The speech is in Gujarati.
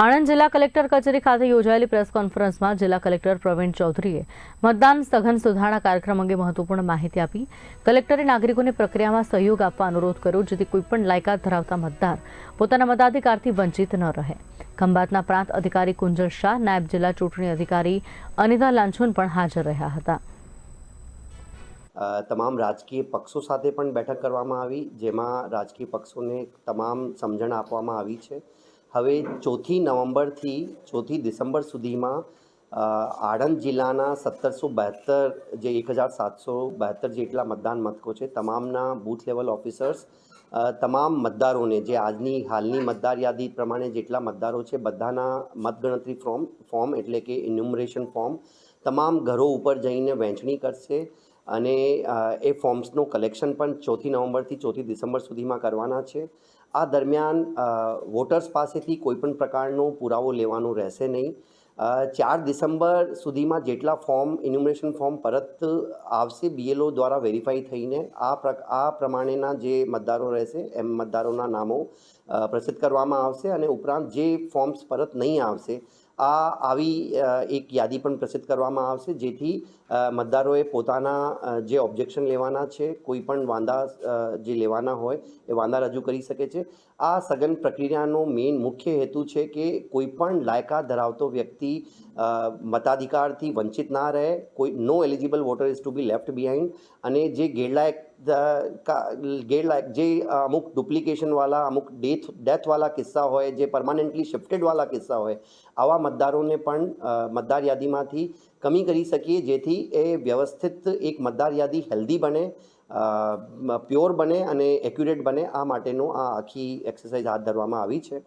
આણંદ જિલ્લા કલેક્ટર કચેરી ખાતે યોજાયેલી પ્રેસ કોન્ફરન્સમાં જિલ્લા કલેક્ટર પ્રવીણ ચૌધરીએ મતદાન સઘન સુધારણા કાર્યક્રમ અંગે મહત્વપૂર્ણ માહિતી આપી. કલેક્ટરે નાગરિકોને પ્રક્રિયામાં સહયોગ આપવા અનુરોધ કર્યો, જેથી કોઈપણ લાયકાત ધરાવતા મતદાર પોતાના મતાધિકારથી વંચિત ન રહે. ખંભાતના પ્રાંત અધિકારી કુંજલ શાહ, નાયબ જિલ્લા ચૂંટણી અધિકારી અનિતા લાંછુન પણ હાજર રહ્યા હતા. તમામ રાજકીય પક્ષો સાથે પણ બેઠક કરવામાં આવી, જેમાં રાજકીય પક્ષોને તમામ સમજણ આપવામાં આવી છે. હવે ચોથી નવેમ્બરથી ચોથી ડિસેમ્બર સુધીમાં આણંદ જિલ્લાના સત્તરસો બહેત્તર જે એક હજાર સાતસો બહેત્તર જેટલા મતદાન મથકો છે, તમામના બૂથ લેવલ ઓફિસર્સ તમામ મતદારોને જે આજની હાલની મતદાર યાદી પ્રમાણે જેટલા મતદારો છે, બધાના મતગણતરી ફોર્મ ફોર્મ એટલે કે ઇન્યુમરેશન ફોર્મ, તમામ ઘરો ઉપર જઈને વહેંચણી કરશે. અને એ ફોર્મ્સનું કલેક્શન પણ ચોથી નવેમ્બરથી ચોથી ડિસેમ્બર સુધીમાં કરવાના છે. આ દરમિયાન વોટર્સ પાસેથી કોઈપણ પ્રકારનો પુરાવો લેવાનો રહેશે નહીં. ચાર ડિસેમ્બર સુધીમાં જેટલા ફોર્મ ઇન્યુમરેશન ફોર્મ પરત આવશે બીએલઓ દ્વારા વેરીફાઈ થઈને આ આ પ્રમાણેના જે મતદારો રહેશે, એમ મતદારોના નામો પ્રસિદ્ધ કરવામાં આવશે અને ઉપરાંત જે ફોર્મ્સ પરત નહીં આવશે આ આવી એક યાદી પણ પ્રસિદ્ધ કરવામાં આવશે, જેથી મતદારોએ પોતાના જે ઓબ્જેક્શન લેવાના છે, કોઈ પણ વાંધા જે લેવાના હોય, એ વાંધા રજૂ કરી શકે છે. આ સઘન પ્રક્રિયાનો મેઇન મુખ્ય હેતુ છે કે કોઈ પણ લાયકાત ધરાવતો વ્યક્તિ મતાધિકારથી વંચિત ના રહે, કોઈ નો eligible voter is to be left behind અને જે ગેરલાયક ગેરલાયક જે અમુક ડુપ્લિકેશનવાળા અમુક ડેથ ડેથવાળા કિસ્સા હોય જે પરમાનન્ટલી શિફ્ટેડવાળા કિસ્સા હોય આવા મતદારોને પણ મતદાર યાદીમાંથી કમી કરી શકીએ જેથી એ વ્યવસ્થિત એક મતદાર યાદી હેલ્ધી બને પ્યોર બને અને એક્યુરેટ બને આ માટેનું આ આખી એક્સરસાઇઝ હાથ ધરવામાં આવી છે